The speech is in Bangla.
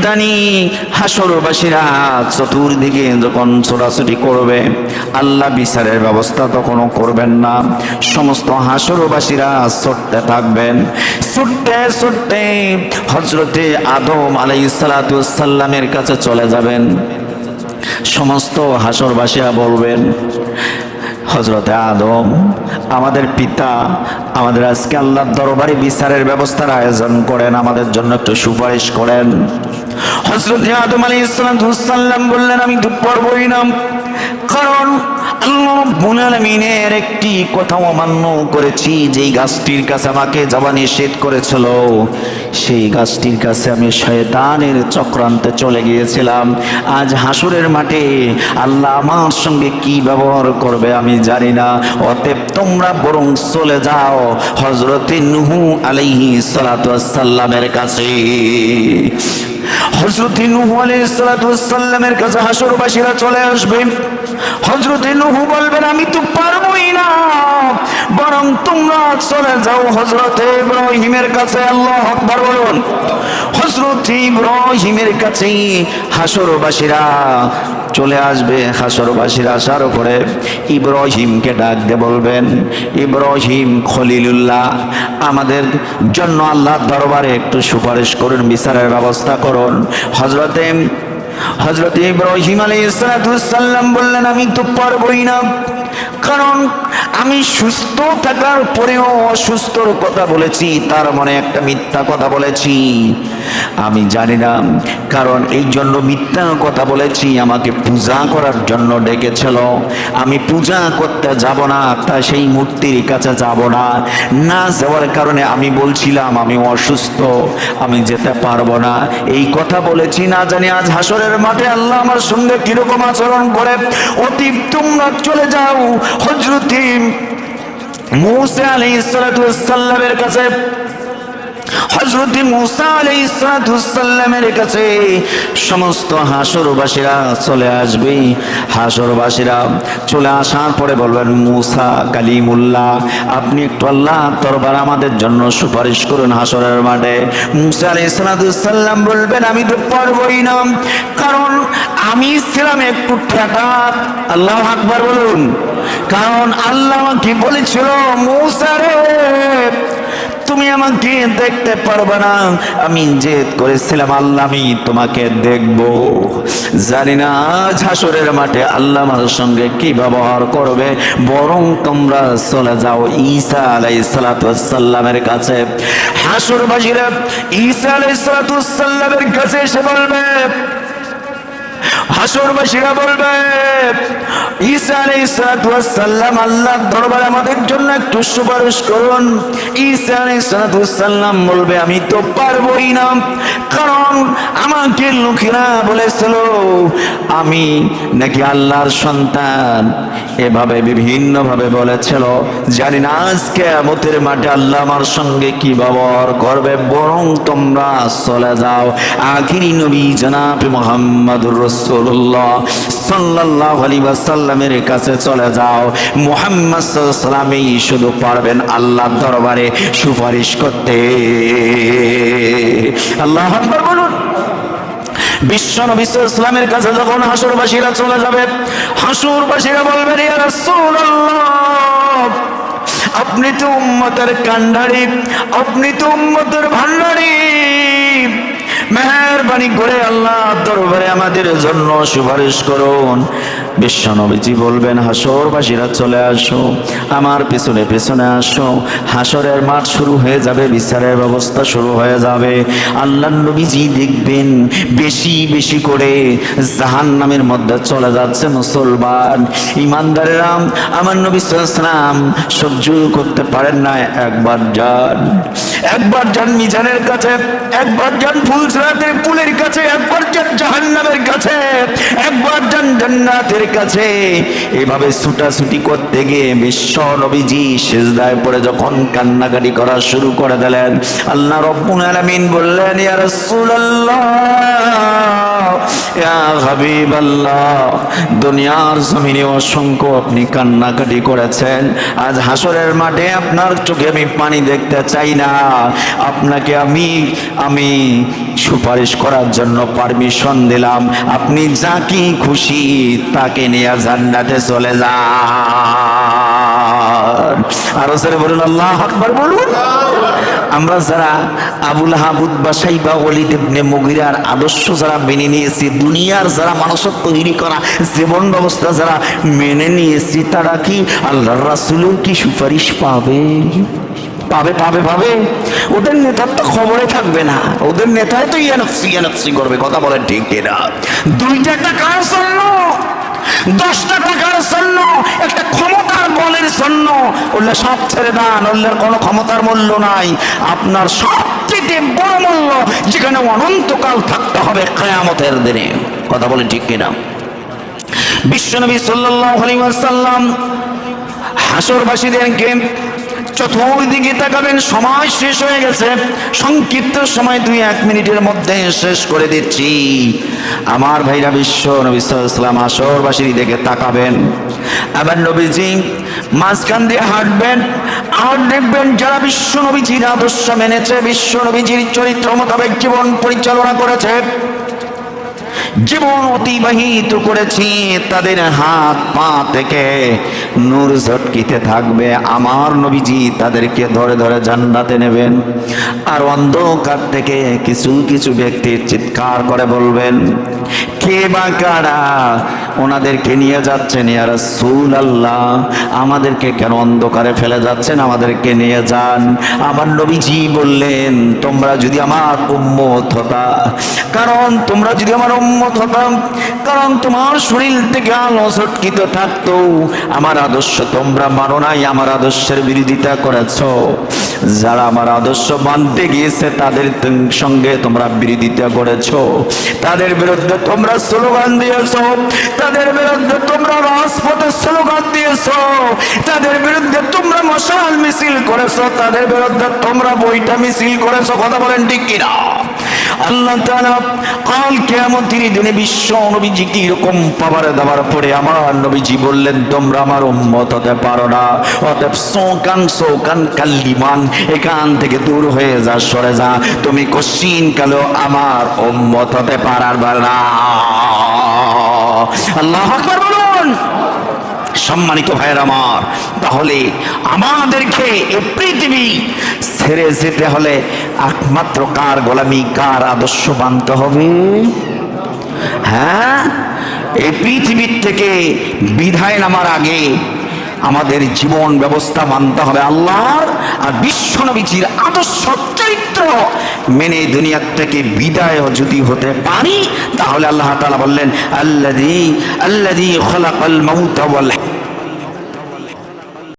দানি হাসরবাসীরা চতুর্দিকে যখন ছোটাছুটি করবে, আল্লাহ বিচারের ব্যবস্থা তখনও করবেন না। সমস্ত হাসরবাসীরা ছুটতে থাকবেন। ছুটতে ছুটতে হজরতে আদম আলাই সালাতামের কাছে চলে যাবেন। সমস্ত হাসরবাসীরা বলবেন হজরতে আদম, আমাদের পিতা, আমাদের আজকে আল্লাহর দরবারে বিচারের ব্যবস্থার আয়োজন করেন, আমাদের জন্য একটু সুপারিশ করেন। হজরত আদম আলী ইসলাম বললেন, আমি পারবই না। কারণ আল্লাহ রব্বুল একটি কথা অমান্য করেছি। যেই গাছটির কাছে আমাকে যাওয়া নিষেধ করেছিল, সেই গাছটির কাছে আমি শয়তানের চক্রান্তে চলে গিয়েছিলাম। আজ হাসুরের মাঠে আল্লাহ আমার সঙ্গে কি ব্যবহার করবে আমি জানি না। অতএব তোমরা বরং চলে যাও হজরতে নুহু আলাইহি সালামের কাছে। হজরতে নুহু আলাইহিসসালামের কাছে হাসরবাসীরা চলে আসবে। হজরতে নুহু বলবেন আমি তো পারবোই না। বরং তোমরা চলে যাও হজরতে ইব্রাহিমের কাছে, আল্লাহ আকবার বলুন। হজরত ইব্রাহিমের কাছে হাসরবাসীরা চলে আসবে। হাসরবাসীর আসার পরে ইব্রাহিমকে ডাক দিয়ে বলবেন, ইব্রাহিম খলিলুল্লাহ, আমাদের জন্য আল্লাহর দরবারে একটু সুপারিশ করুন, বিচারের ব্যবস্থা করুন। হজরতে হজরত ইব্রাহিম আলী সাল্লাম বললেন, আমি তো পারবই না। কারণ আমি সুস্থ থাকার পরেও অসুস্থর কথা বলেছি, তার মনে একটা মিথ্যা কথা বলেছি। আমি জানি না, কারণ এই জন্য মিথ্যা কথা বলেছি, আমাকে পূজা করার জন্য ডেকেছিল। আমি পূজা করতে যাব না, তা সেই মূর্তির কাছে যাব না। না যাওয়ার কারণে আমি বলছিলাম, আমি অসুস্থ, আমি যেতে পারব না। এই কথা বলেছি, না জানি আজ হাসরের মাঠে আল্লাহ আমার সঙ্গে কীরকম আচরণ করে। অতি তোমরা চলে যাও হজরতি মুসা আলাইহিস সালামের কাছে হজরত মুসা আলাইসালামের কাছে সমস্ত হাসরবাসীরা চলে আসবে। হাসরবাসীরা চলে আসার পরে বলবেন, মুসা কালিমুল্লাহ, আপনি একটু আল্লাহ তরবার আমাদের জন্য সুপারিশ করুন হাসরের মাঠে। মুসা আলাইসালাম বলবেন, আমি তো পারবই না, কারণ আমি ছিলাম একটু ঠাটাত আল্লাহ আকবার বলুন। কারণ আল্লাহ আমাকে বলেছিল তুমি আমাকে দেখতে পারবে না। আমি জেদ করেছিলাম, আল্লাহ আমি তোমাকে দেখব। জানি না আজ হাসরের মাঠে আল্লাহ আমার সঙ্গে কি ব্যবহার করবে। বরং তোমরা চলে যাও ঈসা আলাই সালাতামের কাছে। হাসরবাসীরা ঈসা আলাই সালাতামের কাছে এসে বলবে হাসরবাসীরা বলবে আমাদের জন্য একটু করুন। বলবে, আমি তো আমি নাকি আল্লাহর সন্তান। এভাবে বিভিন্ন ভাবে বলেছিল। জানি না আজকে আমতের মাঠে আল্লাহ আমার সঙ্গে কি ব্যবহার করবে, বরং তোমরা চলে যাও। আখিরি নবী জনাব মোহাম্মদুর রসুল্লাহ সাল্লাহ আলী ওয়াসাল্লামের কাছে চলে যাও। মোহাম্মদ সাল্লামেই শুধু পারবেন আল্লাহর দরবারে সুপারিশ করতে। আল্লাহ বলুন। বিশ্ব নবী ইসলামের কাছে যখন হাসুরবাসীরা চলে যাবে, হাসুরবাসীরা বলবেন, ইয়া রাসূলুল্লাহ, আপনি তো উম্মতের কান্ডারি আপনি তো উম্মতের ভান্ডারি মেহরবানি করে আল্লাহ দরবারে আমাদের জন্য সুপারিশ করুন। বিশ্বনবীজি বলবেন, হাসরবাসীরা চলে আসো, আমার পেছনে পেছনে আসো, হাসরের মাঠ শুরু হয়ে যাবে, বিচারের ব্যবস্থা শুরু হয়ে যাবে। আল্লাহ নবীজি দেখবেন, বেশি বেশি করে জাহান নামের মধ্যে চলে যাচ্ছে মুসলমান। ইমানদারেরা, আমার নবী সালাম সহ্য করতে পারেন না, একবার যান। একবার যান মিজানের কাছে, একবার যান ফুলসরাতের কাছে, একবার যান জাহান্নামের কাছে, একবার যান জান্নাতের কাছে। এভাবে ছুটাছুটি করতে গিয়ে বিশ্ব নবীজি সেজদায় পড়ে যখন কান্নাকাটি করা শুরু করে দিলেন, আল্লাহ রব্বুল আলামিন বললেন, ইয়া রাসূলুল্লাহ, ইয়া হাবিবাল্লাহ, দুনিয়ার জমিনে অসংখ্য আপনি কান্নাকাটি করেছেন। আজ হাসরের মাঠে আপনার চোখে আমি পানি দেখতে চাই না। আপনাকে আমি আমি সুপারিশ করার জন্য পারমিশন দিলাম। আপনি যা কি খুশি তাকে নিয়ে জান্নাতে চলে যান। আরও স্যার বলুন, আল্লাহ আকবার বলুন। আমরা যারা আবুল হাবুদ বা সাইবা অলিদ ইবনে মুগিরার আদর্শ যারা মেনে নিয়েছি, দুনিয়ার যারা মানুষের তৈরি করা, জীবন ব্যবস্থা যারা মেনে নিয়েছি, তারা কি আল্লাহ রাসুলের কি সুপারিশ পাবে? পাবে পাবে পাবে। ওদের নেতার তো খবরে থাকবে না। ওদের নেতায় তো ইয়ানফসি ইয়ানফসি করবে, কথা বলে ঠিক কিনা। দুইটা টাকার জন্য? দশটা টাকার জন্য, একটা ক্ষমতার বলের জন্য। উল্লে সব ছেড়ে দেন উল্লের কোনো ক্ষমতার মূল্য নাই। আপনার সবচেয়ে বড় মূল্য যেখানে অনন্তকাল থাকতে হবে কেয়ামতের দিনে। কথা বলে ঠিক কিনা? বিশ্বনবী সাল্লাল্লাহু আলাইহি ওয়াসাল্লাম হাসরবাসীদেরকে চতুর্দিকে তাকাবেন, সময় শেষ হয়ে গেছে। সংক্ষিপ্ত সময় দুই এক মিনিটের মধ্যে শেষ করে দিচ্ছি। আমার ভাইরা বিশ্ব নবী সাল্লাম আসরবাসীর দিকে তাকাবেন। আবার নবীজি মাঝখান দিয়ে হাঁটবেন, আর দেখবেন যারা বিশ্ব নবীজির আদর্শ মেনেছে, বিশ্ব নবীজির চরিত্র মোতাবেক জীবন পরিচালনা করেছে জীবন অতিবাহিত করেছি, তাদের হাত পা থেকে নূর ঝটকিতে থাকবে। আমার নবীজি তাদেরকে ধরে ধরে জান্নাতে নেবেন। আর অন্ধকার থেকে কিছু কিছু ব্যক্তি চিৎকার করে বলবেন কে বা কারা ওনাদেরকে নিয়ে যাচ্ছেন? ইয়া রাসূল আল্লাহ আমাদেরকে কেন অন্ধকারে ফেলে যাচ্ছেন? আমাদেরকে নিয়ে যান। আমার নবীজি বললেন, তোমরা যদি আমার উম্মত হতা, কারণ তোমরা যদি আমার উম্মত হতাম কারণ তোমার শরীর থেকে আলো ছটকিত থাকতো। আমার আদর্শ তোমরা মানো নাই, আমার আদর্শের বিরোধিতা করেছ। যারা আমার আদর্শ মানতে গিয়েছে, তাদের সঙ্গে তোমরা বিরোধিতা করেছ। তাদের বিরুদ্ধে তোমরা স্লোগান দিয়েছ। তাদের বিরুদ্ধে তোমরা রাজপথে স্লোগান দিয়েছ। তাদের বিরুদ্ধে তোমরা মশাল মিছিল করেছ। তাদের বিরুদ্ধে তোমরা বইটা মিছিল করেছ। কথা বলেন ঠিক কিনা? আল্লাহ তাআলা কাল কিয়ামতের দিনে বিশ্ব নবীজি কি রকম পাবার দাবার পরে আমার নবীজি বললেন, তোমরা আমার উম্মত হতে পারো না। অতএব সোকান সোকান কাল্লিমান এখান থেকে দূর হয়ে যা, সরে যা। তুমি কশিন কালো আমার উম্মত হতে পারার না। আল্লাহ আকবার বলুন। সম্মানিত ভাইয়ের আমার, তাহলে আমাদেরকে এ পৃথিবী ছেড়ে যেতে হলে একমাত্র কার গোলামি, কার আদর্শ মানতে হবে? হ্যাঁ? এই পৃথিবীর থেকে বিধায় নামার আগে আমাদের জীবন ব্যবস্থা মানতে হবে আল্লাহর, আর বিশ্বনবীজির আদর্শ চরিত্র মেনে দুনিয়ার থেকে বিদায় যদি হতে পারি, তাহলে আল্লাহ তালা বললেন আল্লাহ আল্লাহ